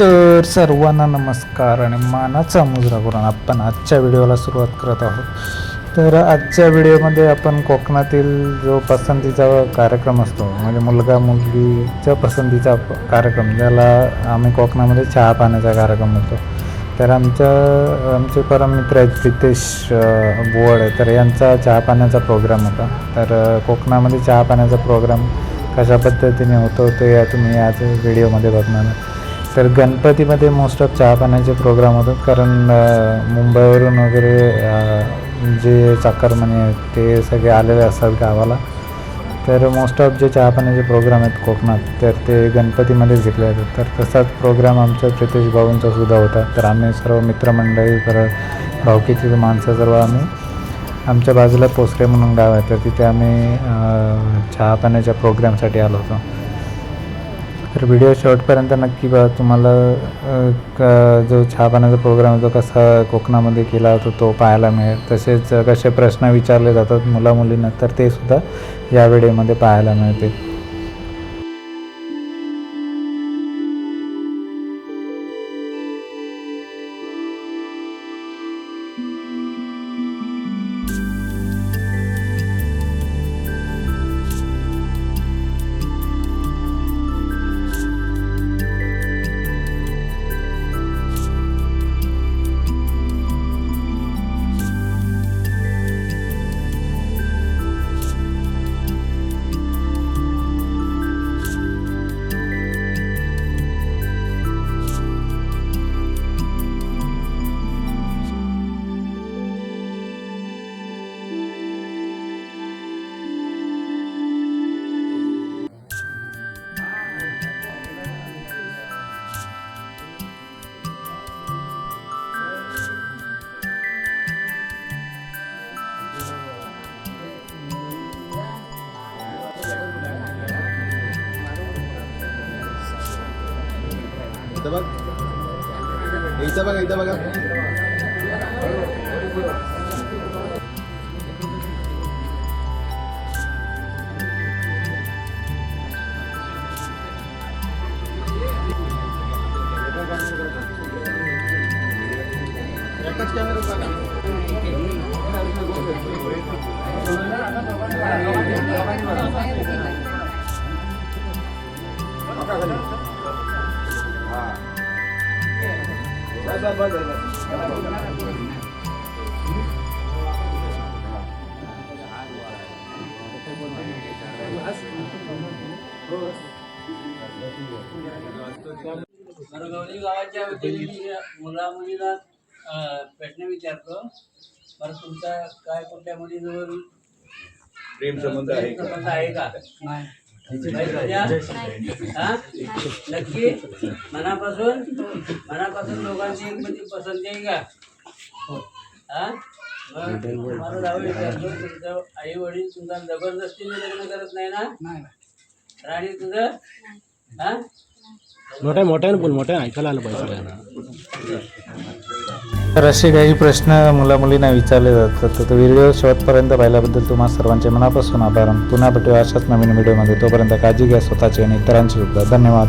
तर सर्वांना नमस्कार आणि मानाचा मुजरा करून आपण आजच्या व्हिडिओला सुरुवात करत आहोत. तर आजच्या व्हिडिओमध्ये आपण कोकणातील जो पसंतीचा कार्यक्रम असतो म्हणजे मुलगा मुलगीच्या पसंतीचा कार्यक्रम ज्याला आम्ही कोकणामध्ये चहा पाण्याचा कार्यक्रम होतो तर आमच्या आमचे परम मित्र आहेत प्रितेश बोवड तर यांचा चहा पाण्याचा प्रोग्राम होता. तर कोकणामध्ये चहा पाण्याचा प्रोग्राम कशा पद्धतीने होतो ते या तुम्ही आज व्हिडिओमध्ये बघणार आहात. तर गणपतीमध्ये मोस्ट ऑफ चहा पाण्याचे प्रोग्राम होतात. कारण मुंबईवरून वगैरे जे चाकरमणी आहेत ते सगळे आलेले असतात गावाला. तर मोस्ट ऑफ जे चहापाण्याचे प्रोग्राम आहेत कोकणात तर ते गणपतीमध्येच घेतले जातात. तर तसाच प्रोग्राम आमच्या प्रितेश भाऊंचा सुद्धा होता. तर आम्ही सर्व मित्रमंडळी परत भाऊकीची माणसं सर्व आम्ही आमच्या बाजूला पोसरे म्हणून गाव आहे. तर तिथे आम्ही चहापाण्याच्या चहा पाण्याच्या प्रोग्रामसाठी आलो होतो. तर व्हिडिओ शॉर्टपर्यंत नक्की बघा. तुम्हाला क- जो चहा पाण्याचा प्रोग्राम आहे तो कसा कोकणामध्ये केला होता तो पाहायला मिळेल. तसेच कसे प्रश्न विचारले जातात मुलामुलींना तर ते सुद्धा या व्हिडिओमध्ये पाहायला मिळतील. İşte bak. İşte bak, işte bak. Thank you. गावाच्या मुला मुलीला प्रश्न विचारतो बरं तुमचा काय कुठल्या मुलीजवळ प्रेम संबंध आहे का? संबंध आहे का? नाही? नक्की? मनापासून? मनापासून दोघांची एकमेकी पसंती आहे का? हा? मग तुम्हाला जावं विचारतो तुमचं आई वडील तुमचा जबरदस्तीने लग्न करत नाही ना? राणी तुझं? हा? मोठ्या मोठ्याने बोल मोठ्या ऐकायला आलं पाहिजे. तर असे काही प्रश्न मुला मुलींना विचारले जातात. तर तो व्हिडिओ शेवटपर्यंत पाहिल्याबद्दल तुम्हा सर्वांचे मनापासून आभार. पुन्हा भेटूया अशाच नवीन व्हिडिओमध्ये. तोपर्यंत काळजी घ्या स्वतःची आणि इतरांची सुद्धा. धन्यवाद.